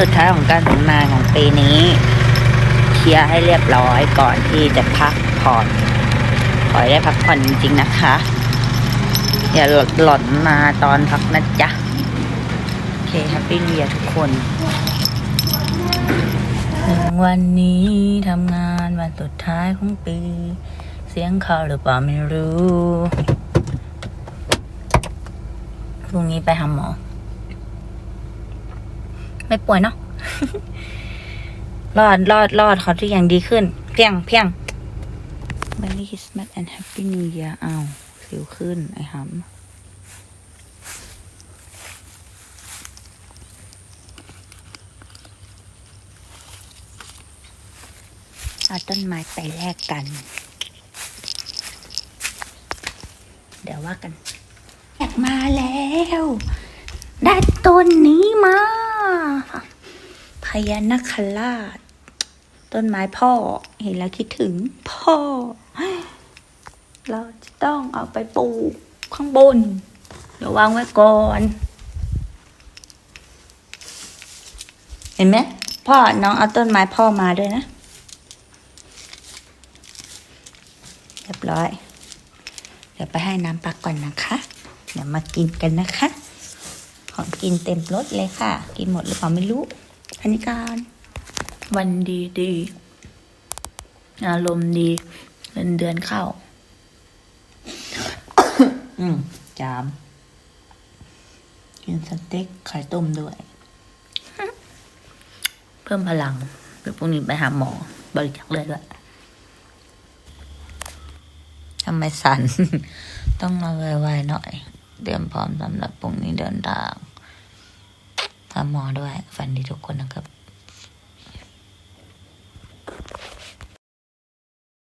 สุดท้ายของการทำงานของปีนี้ เคลียร์ให้เรียบร้อยก่อนที่จะพักผ่อนขอให้ได้พักผ่อนจริงๆนะคะ อย่าหล่นมาตอนพักนะจ๊ะ โอเคแฮปปี้นิว e ยทุกคนหนึ่งวันนี้ทำงานวันสุดท้ายของปี เสียงเขาหรือเปล่าไม่รู้พรุ่งนี้ไปหาหมอ ไม่ป่วยเนาะรอดรอดรอดเขาทุกอย่างดีขึ้น เพียงเพียง Merry Christmas and Happy New Year อ้าวสิวขึ้น ไอ้หำเอาต้นไม้ไปแลกกัน เดี๋ยวว่ากันแลกมาแล้ว ได้ต้นนี้มา ญานาคราช ต้นไม้พ่อ เห็นแล้วคิดถึงพ่อ เราจะต้องเอาไปปลูกข้างบน เดี๋ยววางไว้ก่อน เห็นไหมพ่อน้องเอาต้นไม้พ่อมาด้วยนะ เรียบร้อย เดี๋ยวไปให้น้ำปักก่อนนะคะ เดี๋ยวมากินกันนะคะ ของกินเต็มรถเลยค่ะ กินหมดหรือเปล่าไม่รู้ พันิการวันดีดีอารมณ์ดีเงินเดือนเข้า อืมจาม กินสเต็กไข่ต้มด้วย เพิ่มพลังเดี๋ยวพรุ่งนี้ไปหาหมอบริจาคเลือดด้วยทำไมสัน ต้องมาไวๆหน่อย เตรียมพร้อมสำหรับพรุ่งนี้เดินทาง หาหมอด้วยฝันดีทุกคนนะครับ